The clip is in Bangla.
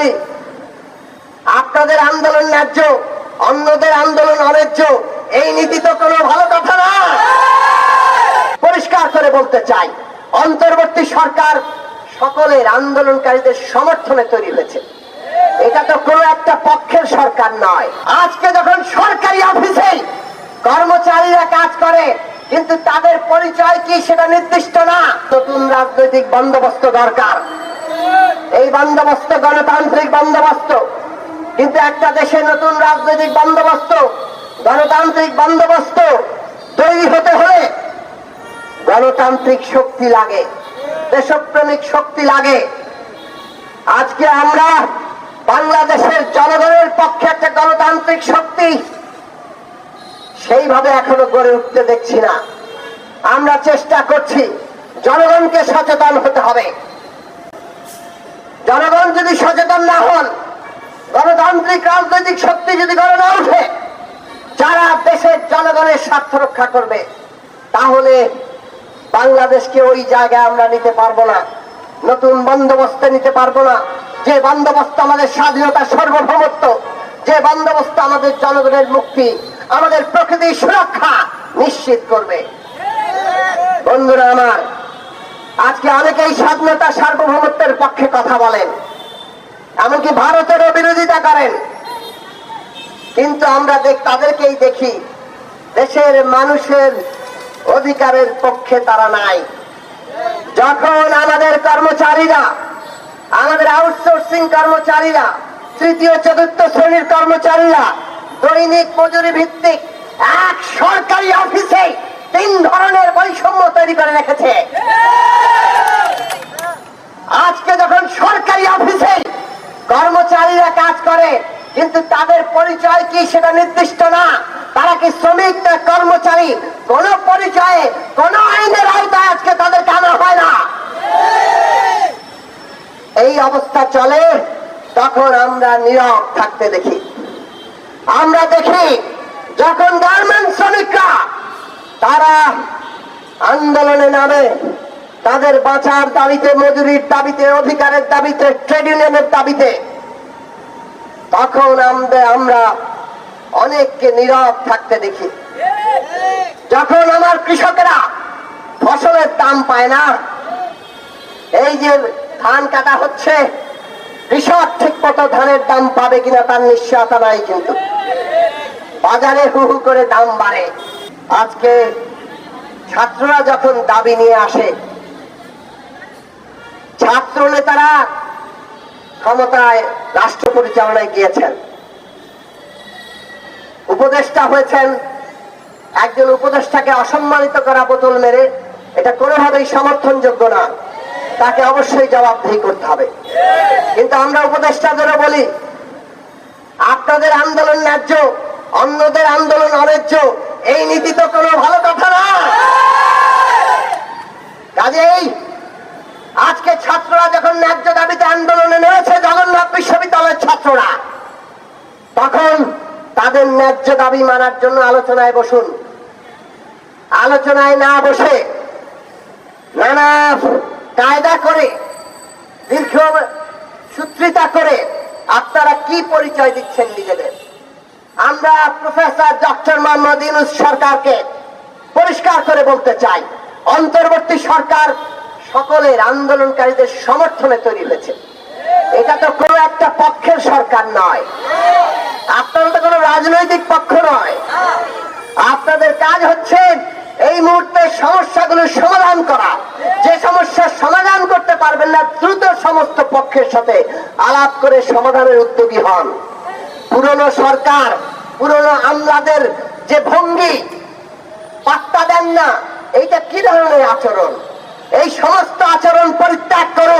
বলি, আপনাদের আন্দোলন ন্যায্য, অন্যদের আন্দোলন অন্যায্য এই নীতি তো কোনো ভালো কথা না। পরিষ্কার করে বলতে চাই, অন্তর্বর্তী সরকার সকলের আন্দোলনকারীদের সমর্থনে তৈরি হয়েছে। এটা তো কোনো একটা পক্ষের সরকার নয়। আজকে যখন সরকারি অফিসে কর্মচারীরা কাজ করে, কিন্তু তাদের পরিচয় কি সেটা নির্দিষ্ট না? নতুন রাজনৈতিক বন্দোবস্ত দরকার। এই বন্দোবস্ত, গণতান্ত্রিক বন্দোবস্ত। কিন্তু একটা দেশে নতুন রাজনৈতিক বন্দোবস্ত, গণতান্ত্রিক বন্দোবস্ত তৈরি হতে হলে গণতান্ত্রিক শক্তি লাগে, দেশপ্রেমিক শক্তি লাগে। আজকে আমরা বাংলাদেশের জনগণের পক্ষে একটা গণতান্ত্রিক শক্তি, সেইভাবে এখনও গড়ে উঠতে দেখছি না। আমরা চেষ্টা করছি, জনগণকে সচেতন হতে হবে। যদি সচেতন না হন, গণতান্ত্রিক রাজনৈতিক শক্তি যদি গড়ে না উঠে যারা দেশের জনগণের স্বার্থ রক্ষা করবে, তাহলে বাংলাদেশকে ওই জায়গায় আমরা নিতে পারব না, নতুন বন্দোবস্তে নিতে পারব না। যে বন্দোবস্ত আমাদের স্বাধীনতা সার্বভৌমত্ব, যে বন্দোবস্ত আমাদের জনগণের মুক্তি, আমাদের প্রকৃতির সুরক্ষা নিশ্চিত করবে। বন্ধুরা আমার, আজকে অনেকেই স্বাধীনতা সার্বভৌমত্বের পক্ষে কথা বলেন। এমনকি ভারতেরও বিরোধিতা করেন। কিন্তু আমরা তাদেরকেই দেখি, দেশের মানুষের অধিকারের পক্ষে তারা নাই। যখন আমাদের কর্মচারীরা, আমাদের আউটসোর্সিং কর্মচারীরা, তৃতীয়, চতুর্থ শ্রেণির কর্মচারীরা, দৈনিক মজুরি ভিত্তিক এক সরকারি অফিসে তিন ধরনের বৈষম্য তৈরি করে রেখেছে আজকে যখন সরকারি অফিসে কর্মচারীরা কাজ করে কিন্তু তাদের পরিচয় কি সেটা নির্দিষ্ট না। তারা কি শ্রমিক না কর্মচারী? কোন পরিচয়ে, কোন আইনের আওতায় আজকে তাদেরকে আনা হয় না। এই অবস্থা চলে, তখন আমরা নীরব থাকতে দেখি। আমরা দেখি, যখন গার্মেন্ট শ্রমিকরা তারা আন্দোলনে নামে, তাদের বাঁচার দাবিতে, মজুরির দাবিতে, অধিকারের দাবিতে, ট্রেড ইউনিয়নের দাবিতে তখন আমরা আমরা অনেককে নীরব থাকতে দেখি। যখন আমার কৃষকেরা ফসলের দাম পায় না, এই যে ধান কাটা হচ্ছে, কৃষক ঠিক মতো ধানের দাম পাবে কিনা তার নিশ্চয়তা নাই কিন্তু। বাজারে হু হু করে দাম বাড়ে। আজকে ছাত্ররা যখন দাবি নিয়ে আসে ছাত্র নেতারা ক্ষমতায় রাষ্ট্র পরিচালনায় গিয়েছেন। উপদেষ্টা হয়েছেন, একজন উপদেষ্টাকে অসম্মানিত করা বোতল মেরে, এটা কোনোভাবেই সমর্থনযোগ্য না। তাকে অবশ্যই জবাবদিহি করতে হবে। কিন্তু আমরা উপদেষ্টাদেরও বলি, আপনাদের আন্দোলন ন্যায্য, অন্যদের আন্দোলন অন্যায্য এই নীতি তো কোনো ভালো কথা না। কাজেই আজকে ছাত্ররা যখন ন্যায্য দাবিতে আন্দোলনে নেমেছে জগন্নাথ বিশ্ববিদ্যালয়ের ছাত্ররা তখন তাদের ন্যায্য দাবি মানার জন্য আলোচনায় বসুন। আলোচনায় না বসে নানা কায়দা করে, দীর্ঘ সূত্রিতা করে আপনারা কি পরিচয় দিচ্ছেন নিজেদের? আমরা প্রফেসর ডক্টর মোহাম্মদ ইউনুস সরকারকে পরিষ্কার করে বলতে চাই, অন্তর্বর্তী সরকার সকলের আন্দোলনকারীদের সমর্থনে তৈরি হয়েছে। এটা তো কোনো একটা পক্ষের সরকার নয়। আপনারা রাজনৈতিক পক্ষ নয়। আপনাদের কাজ হচ্ছে এই মুহূর্তে সমস্যাগুলো সমাধান করা। যে সমস্যার সমাধান করতে পারবেন না, দ্রুত সমস্ত পক্ষের সাথে আলাপ করে সমাধানের উদ্যোগী হন। পুরনো সরকার, পুরনো আমলাদের যে ভঙ্গি, পাত্তা দেন না, এইটা কি ধরনের আচরণ? এই সমস্ত আচরণ পরিত্যাগ করুন।